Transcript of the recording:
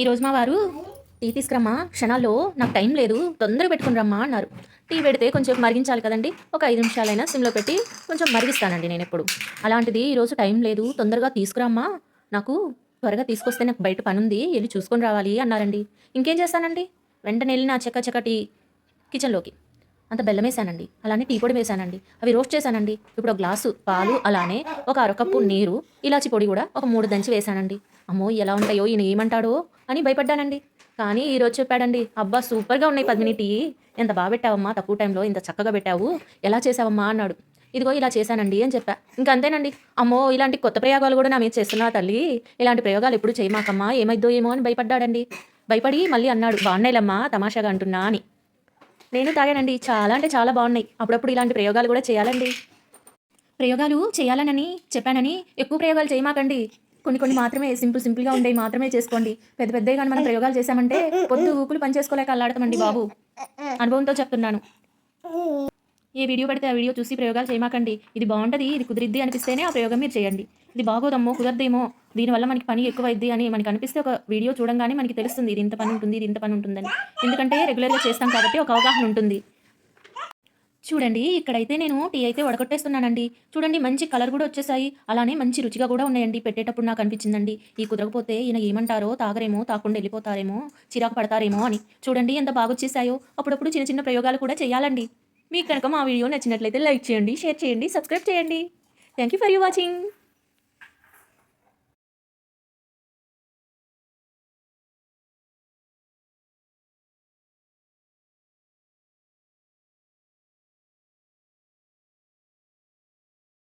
ఈరోజు మా వారు టీ తీసుకురమ్మా క్షణాల్లో నాకు టైం లేదు తొందరగా పెట్టుకుని రమ్మా అన్నారు. టీ పెడితే కొంచెం మరిగించాలి కదండి. ఒక ఐదు నిమిషాలైనా సిమ్లో పెట్టి కొంచెం మరిగిస్తానండి నేను ఎప్పుడు. అలాంటిది ఈరోజు టైం లేదు తొందరగా తీసుకురమ్మా నాకు త్వరగా తీసుకొస్తే నాకు బయట పని ఉంది వెళ్ళి చూసుకొని రావాలి అన్నారండి. ఇంకేం చేస్తానండి? వెంటనే వెళ్ళి నా చెక్క చెక్క టీ కిచెన్లోకి. అంత బెల్లం వేసానండి అలానే టీ పొడి వేసానండి. అవి రోస్ట్ చేశానండి. ఇప్పుడు ఒక గ్లాసు పాలు అలానే ఒక అరకప్పు నీరు ఇలాచి పొడి కూడా ఒక మూడు దంచి వేసానండి. అమ్మో ఎలా ఉంటాయో ఈయన ఏమంటాడో అని భయపడ్డానండి. కానీ ఈరోజు చెప్పాడండి అబ్బా సూపర్గా ఉన్నాయి పద్మిని టీ. ఎంత బాగా పెట్టావమ్మా తక్కువ టైంలో ఇంత చక్కగా పెట్టావు. ఎలా చేసావమ్మా? అన్నాడు. ఇదిగో ఇలా చేశానండి అని చెప్పా. ఇంకంతేనండి అమ్మో ఇలాంటి కొత్త ప్రయోగాలు కూడా నా మీద చేస్తున్నా తల్లి? ఇలాంటి ప్రయోగాలు ఎప్పుడు చేయమాకమ్మా? ఏమైద్దో ఏమో అని భయపడ్డాడండి. భయపడి మళ్ళీ అన్నాడు బాగున్నాయిలమ్మా తమాషాగా అంటున్నా అని. నేను తాగానండి. చాలా అంటే చాలా బాగున్నాయి. అప్పుడప్పుడు ఇలాంటి ప్రయోగాలు కూడా చేయాలండి. ప్రయోగాలు చేయాలనని చెప్పానని ఎక్కువ ప్రయోగాలు చేయమాకండి. కొన్ని కొన్ని మాత్రమే సింపుల్ సింపుల్గా ఉండేవి మాత్రమే చేసుకోండి. పెద్ద పెద్దవి కానీ మనం ప్రయోగాలు చేశామంటే పొద్దు ఊకులు పని చేసుకోలేక అల్లాడతామండి బాబు. అనుభవంతో చెప్తున్నాను. ఏ వీడియో పడితే ఆ వీడియో చూసి ప్రయోగాలు చేయమాకండి. ఇది బాగుంటుంది ఇది కుదిరిద్ది అనిపిస్తేనే ఆ ప్రయోగం మీరు చేయండి. ఇది బాగోదమ్మో కుదరదేమో దీనివల్ల మనకి పని ఎక్కువైద్ది అని మనకి అనిపిస్తే ఒక వీడియో చూడంగానే మనకి తెలుస్తుంది ఇది ఇంత పని ఉంటుంది ఇది ఇంత పని ఉంటుందని. ఎందుకంటే రెగ్యులర్గా చేస్తాం కాబట్టి ఒక అవగాహన ఉంటుంది. చూడండి ఇక్కడైతే నేను టీ అయితే వడగొట్టేస్తున్నానండి. చూడండి మంచి కలర్ కూడా వచ్చేసాయి. అలానే మంచి రుచిగా కూడా ఉన్నాయండి. పెట్టేటప్పుడు నాకు అనిపించిందండి. ఈ కుదరకపోతే ఈయన ఏమంటారో తాగరేమో తాకుండా వెళ్ళిపోతారేమో చిరాకు పడతారేమో అని. చూడండి ఎంత బాగా వచ్చేసాయో. అప్పుడప్పుడు చిన్న చిన్న ప్రయోగాలు కూడా చేయాలండి. మీకు కనుక మా వీడియో నచ్చినట్లయితే లైక్ చేయండి షేర్ చేయండి సబ్స్క్రైబ్ చేయండి. Thank you for you watching